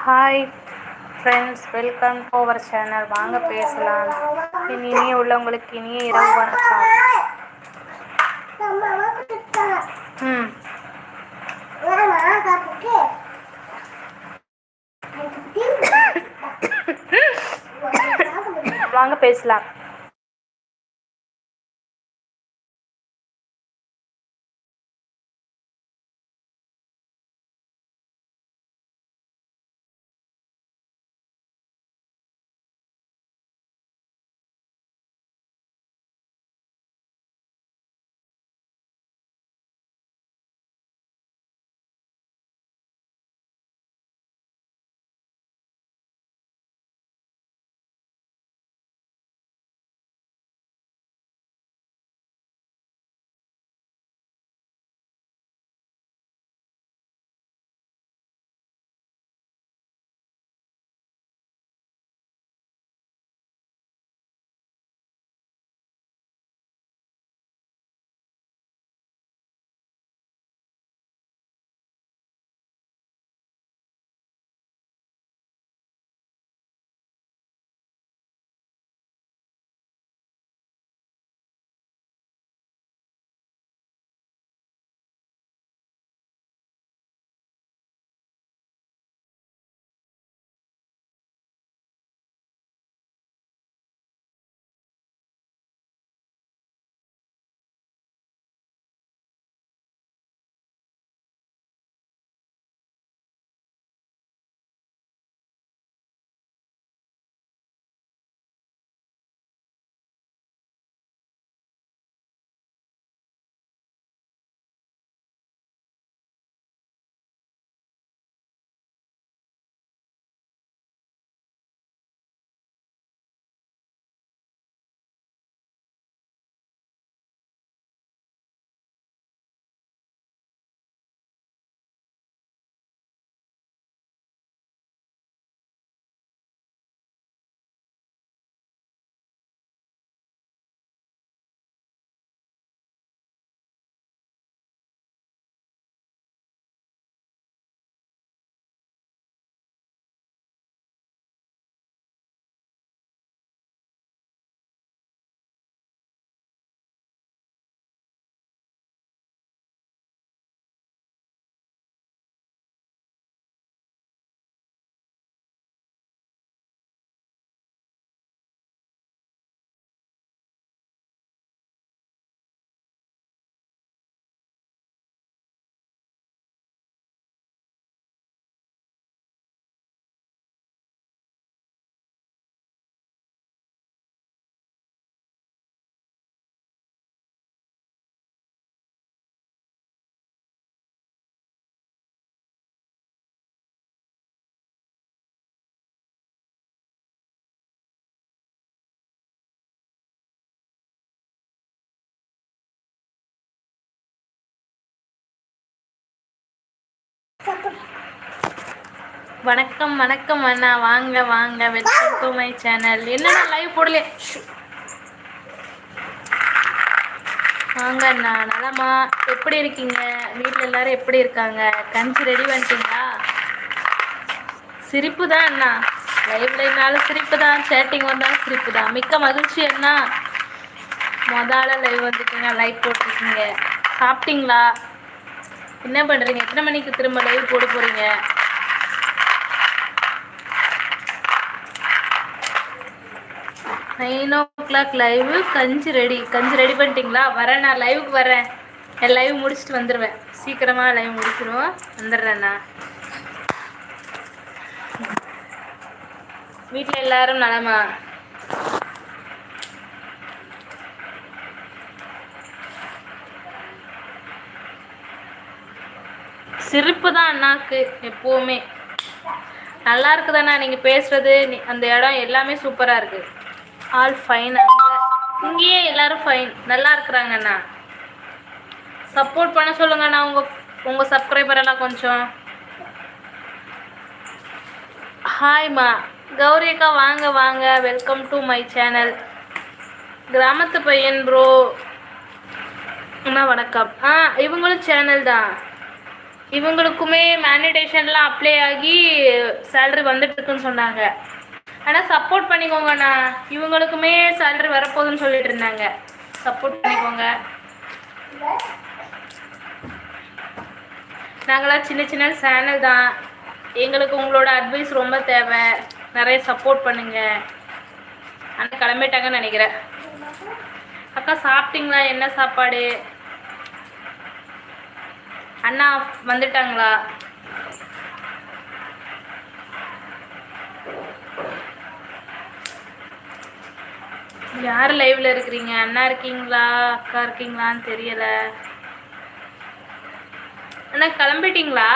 Hi friends welcome to our channel வாங்க பேசலாம். என் இனிய உள்ளவங்களுக்கு இனிய இரவு வணக்கம். ம். வாங்க பேசலாம். வணக்கம் வணக்கம் அண்ணா. வாங்க வாங்க. Welcome to my channel. என்னண்ணா லைவ் போடல வாங்க அண்ணா. நலமா? எப்படி இருக்கீங்க? வீட்டில் எல்லாரும் எப்படி இருக்காங்க? கஞ்சி ரெடி பண்ணிட்டீங்களா? சிரிப்பு தான் அண்ணா லைவ்லனாலும் சிரிப்பு தான் சேட்டிங் வந்தாலும் சிரிப்பு தான் மிக்க மகிழ்ச்சி அண்ணா. முதல்ல லைவ் வந்துட்டீங்க லைவ் போட்டிருக்கீங்க. சாப்பிட்டீங்களா? என்ன பண்ணுறீங்க எத்தனை மணிக்கு திரும்ப லைவ் போட போகிறீங்க நைன் ஓ கிளாக் லைவ் கஞ்சி ரெடி கஞ்சி ரெடி பண்ணிட்டீங்களா? வரேன் நான். லைவுக்கு வரேன். என் லைவ் முடிச்சுட்டு வந்துடுவேன் சீக்கிரமாக லைவ் முடிச்சிருவோம். வந்துடுறேண்ணா வீட்டில் எல்லாரும் நலமா? சிரிப்பு தான் அண்ணாக்கு எப்போவுமே. நல்லா இருக்குதாண்ணா நீங்கள் பேசுகிறது அந்த இடம் எல்லாமே சூப்பராக இருக்குது ஆல் ஃபைன் அங்கே. இங்கேயே எல்லாரும் ஃபைன் நல்லா இருக்கிறாங்கண்ணா சப்போர்ட் பண்ண சொல்லுங்கண்ணா உங்கள் உங்கள் சப்ஸ்கிரைபர் எல்லாம் கொஞ்சம். ஹாய்மா கௌரி அக்கா வாங்க வாங்க. வெல்கம் டு மை சேனல் கிராமத்து பையன் ப்ரோ அண்ணா வணக்கம். ஆ இவங்களும் சேனல் தான். இவங்களுக்குமே மேனிடேஷன்லாம் அப்ளை ஆகி சேலரி வந்துட்டுருக்குன்னு சொன்னாங்க. ஆனால் சப்போர்ட் பண்ணிக்கோங்கண்ணா இவங்களுக்குமே சேலரி வரப்போகுதுன்னு சொல்லிட்டு இருந்தாங்க. சப்போர்ட் பண்ணிக்கோங்க. நாங்களாம் சின்ன சின்ன சேனல் தான். எங்களுக்கு உங்களோட அட்வைஸ் ரொம்ப தேவை. நிறைய சப்போர்ட் பண்ணுங்க. அண்ணா கிளம்பிட்டாங்கன்னு நினைக்கிறேன். அக்கா சாப்பிட்டீங்களா? என்ன சாப்பாடு? அண்ணா வந்துட்டாங்களா? யார் லைவ்ல இருக்கிறீங்க? அண்ணா இருக்கீங்களா? அக்கா இருக்கீங்களான்னு தெரியல. அண்ணா கிளம்பிட்டீங்களா?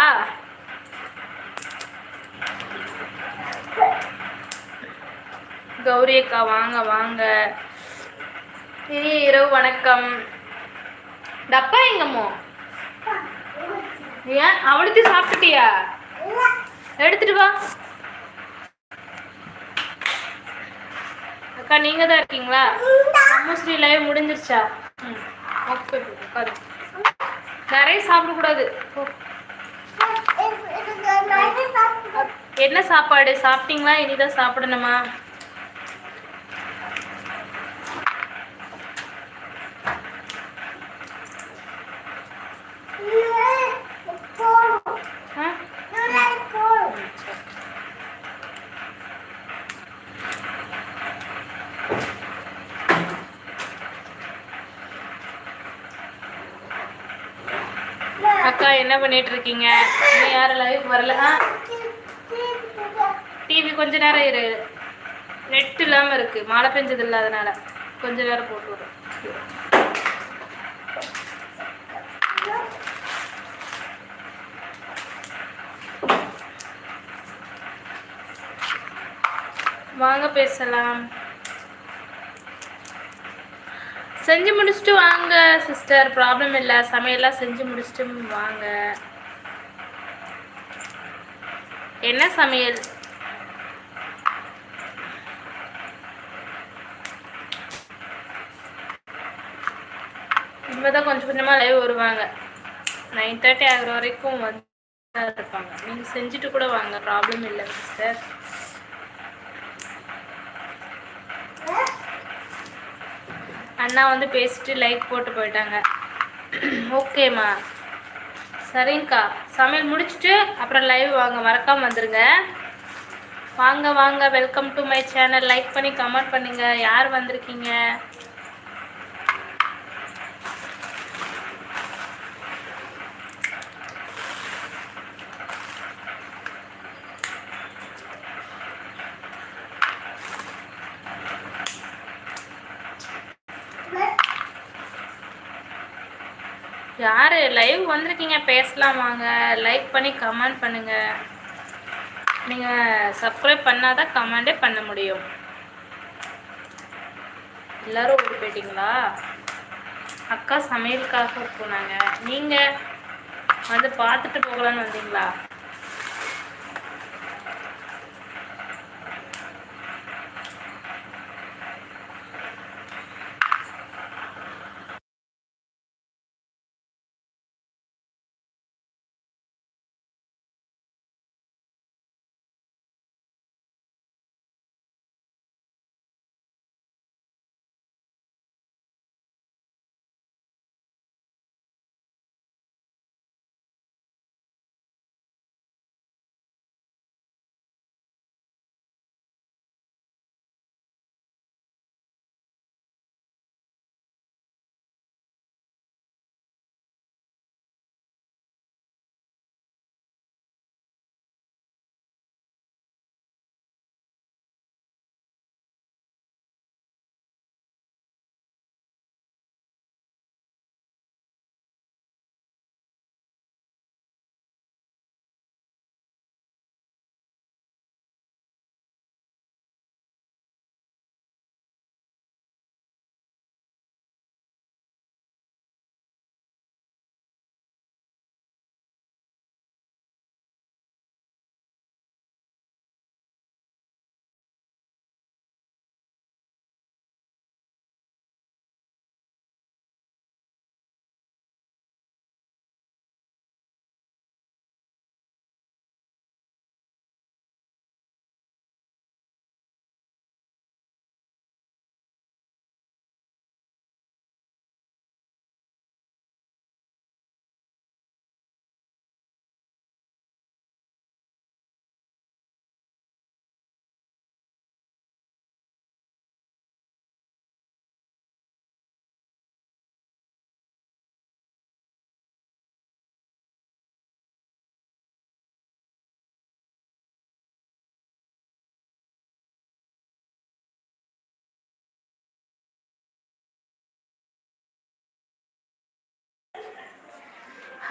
கௌரி அக்கா வாங்க வாங்க. இனிய இரவு வணக்கம். டப்பா எங்கம்மோ? ஏன் அவளுக்கு சாப்பிட்டுட்டியா? எடுத்துட்டு வா. அக்கா நீங்க தான் இருக்கீங்களா? அம்முஸ்ரீ லைவ் முடிஞ்சிருச்சா? ம் ஓகே நிறைய சாப்பிடக்கூடாது. போ. என்ன சாப்பாடு? சாப்பிட்டீங்களா? இனிதான் சாப்பிடணுமா ஆ அக்கா என்ன பண்ணிட்டு இருக்கீங்க இன்னும் யாரும் லைவ் வரல. டிவி கொஞ்ச நேரம் இரு. நெட் இல்லாம இருக்கு. மழை பெஞ்சது இல்லாதனால. கொஞ்ச நேரம் போட்டு விடும் வாங்க பேசலாம். செஞ்சு முடிச்சுட்டு வாங்க சிஸ்டர் ப்ராப்ளம் இல்லை. சமையல்லாம் செஞ்சு முடிச்சுட்டு வாங்க. என்ன சமையல்? இனிமேதான் கொஞ்சம் கொஞ்சமாக லைவ் வருவாங்க. நைன் தேர்ட்டி ஆகுற வரைக்கும் வந்து இருப்பாங்க. நீங்கள் செஞ்சுட்டு கூட வாங்க. ப்ராப்ளம் இல்லை சிஸ்டர் அண்ணா வந்து பேசிட்டு லைக் போட்டு போயிட்டாங்க. ஓகேம்மா. சரிங்கக்கா. சமையல் முடிச்சுட்டு அப்புறம் லைவ் வாங்க. மறக்காம வந்துடுங்க வாங்க வாங்க. Welcome to my channel like பண்ணி கமெண்ட் பண்ணுங்க. யார் வந்திருக்கீங்க யார் லைவ் வந்திருக்கீங்க பேசலாம் வாங்க. லைக் பண்ணி கமெண்ட் பண்ணுங்க. நீங்கள் சப்ஸ்கிரைப் பண்ணாதான் கமெண்டே பண்ண முடியும். எல்லாரும் ஓடி போயிட்டீங்களா? அக்கா சமையலுக்காக போனாங்க. நீங்கள் வந்து பார்த்துட்டு போகலான்னு வந்தீங்களா?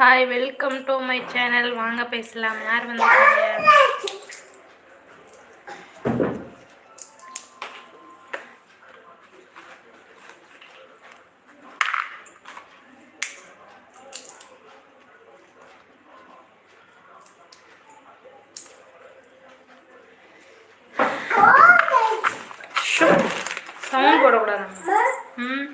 Hi welcome to my channel வாங்க பேசலாம். யார் வந்திருக்கீங்க? சவுண்ட் போடக்கூடாது. ம்.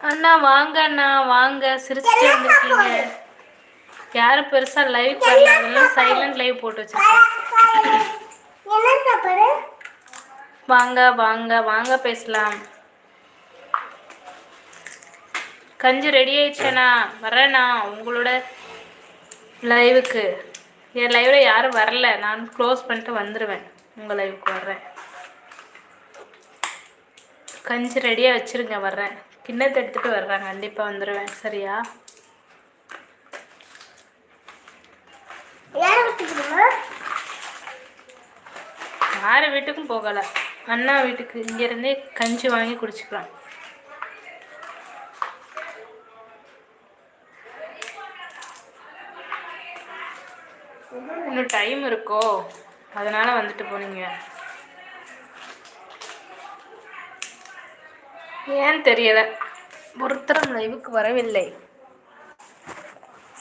அண்ணா வாங்க அண்ணா வாங்க. சிரிச்சுட்டு வந்திருக்கீங்க யாரும் பெருசா லைவ் அதெல்லாம் சைலண்ட் லைவ் போட்டு வச்சிருக்கேன் வாங்க வாங்க வாங்க பேசலாம். கஞ்சி ரெடி ஆயிடுச்சேண்ணா வரேண்ணா உங்களோட லைவுக்கு என் லைவ்ல யாரும் வரல. நான் க்ளோஸ் பண்ணிட்டு வந்துடுவேன் உங்கள் லைவுக்கு வர்றேன். கஞ்சி ரெடியாக வச்சிருங்க வர்றேன் கிண்ணத்தை எடுத்துகிட்டு வர்றேன். கண்டிப்பாக வந்துடுவேன் சரியா? யார் வீட்டுக்கும் போகலை. அண்ணா வீட்டுக்கு. இங்கேருந்தே கஞ்சி வாங்கி குடிச்சுக்கலாம். இன்னும் டைம் இருக்கோ? அதனால வந்துட்டு போனீங்க. ஏன் தெரியல? ஒருத்தரும் லைவுக்கு வரவில்லை.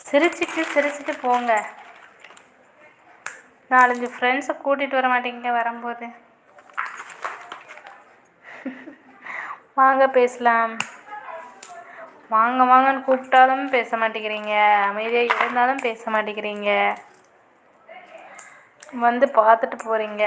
சிரிச்சிட்டு சிரிச்சிட்டு போங்க. நாலஞ்சு ஃப்ரெண்ட்ஸை கூட்டிகிட்டு வர மாட்டேங்க வரும்போது. வாங்க பேசலாம். வாங்க வாங்கன்னு கூப்பிட்டாலும் பேச மாட்டேங்கிறீங்க. அமைதியாக இருந்தாலும் பேச மாட்டேங்கிறீங்க. வந்து பார்த்துட்டு போகிறீங்க